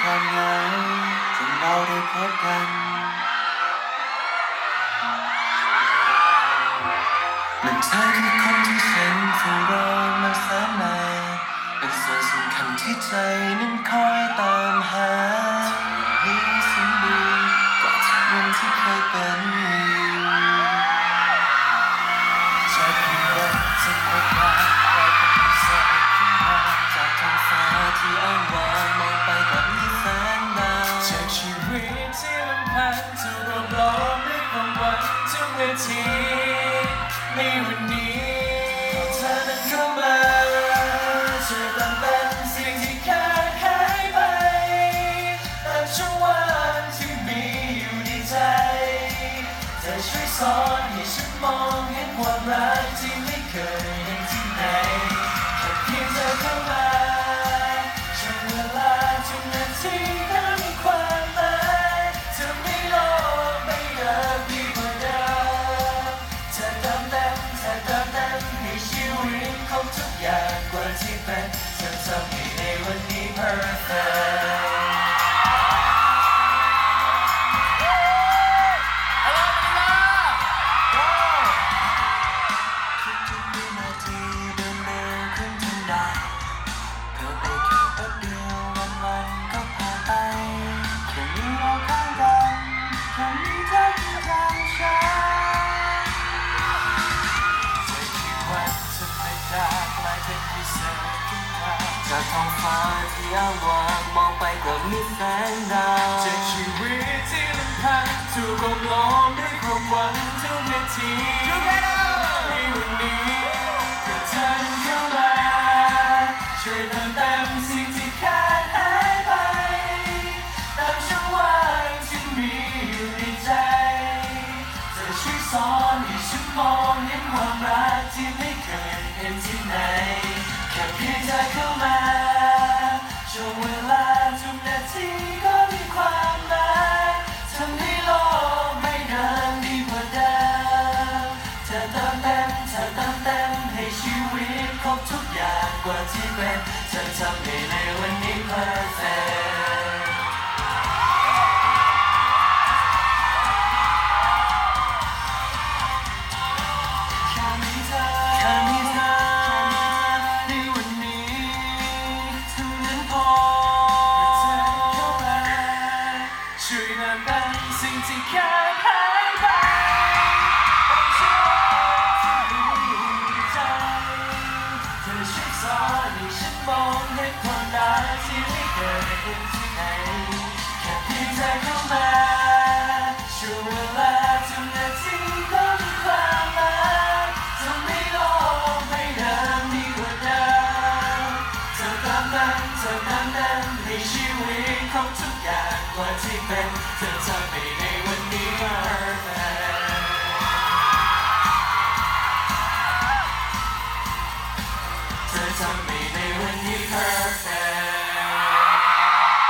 ความเหงาจนเราได้พบกันมันเธอคือคนที่ นาทีในวันนี้เธอนั้นเข้ามาเธอตั้งเป็นสิ่งที่ขาดหายไปตามช่วงวันที่มีอยู่ในใจเธอช่วยสอนให้ฉันมองเห็นความรักที่ไม่เคย จากท้องฟ้าที่อ้างว้างมองไปก็มีแสงดาวจากชีวิตที่ลำพังถูกรวมล้อมด้วยความหวังทุกนาทีในวันนี้เมื่อเธอเข้ามาช่วยเติมเต็มสิ่งที่ขาดหายไปตามช่องว่างที่มีอยู่ในใจเธอช่วยสอนให้ฉันมองเห็นความรักที่ กว่าที่เป็นเธอทำให้ในวันนี้ perfect เท่านั้นที่ไม่เกิดขึ้นที่ไหนแค่เพียงเธอเข้ามาช่วงเวลาทุกนาทีก็มีความหมายทำให้โลกไม่เดิมดีกว่าเดิมเธอตามนั้นเธอตามนั้นในชีวิตของทุกอย่างว่าที่เป็นเธอทำไปในวันนี้ perfect เธอทำ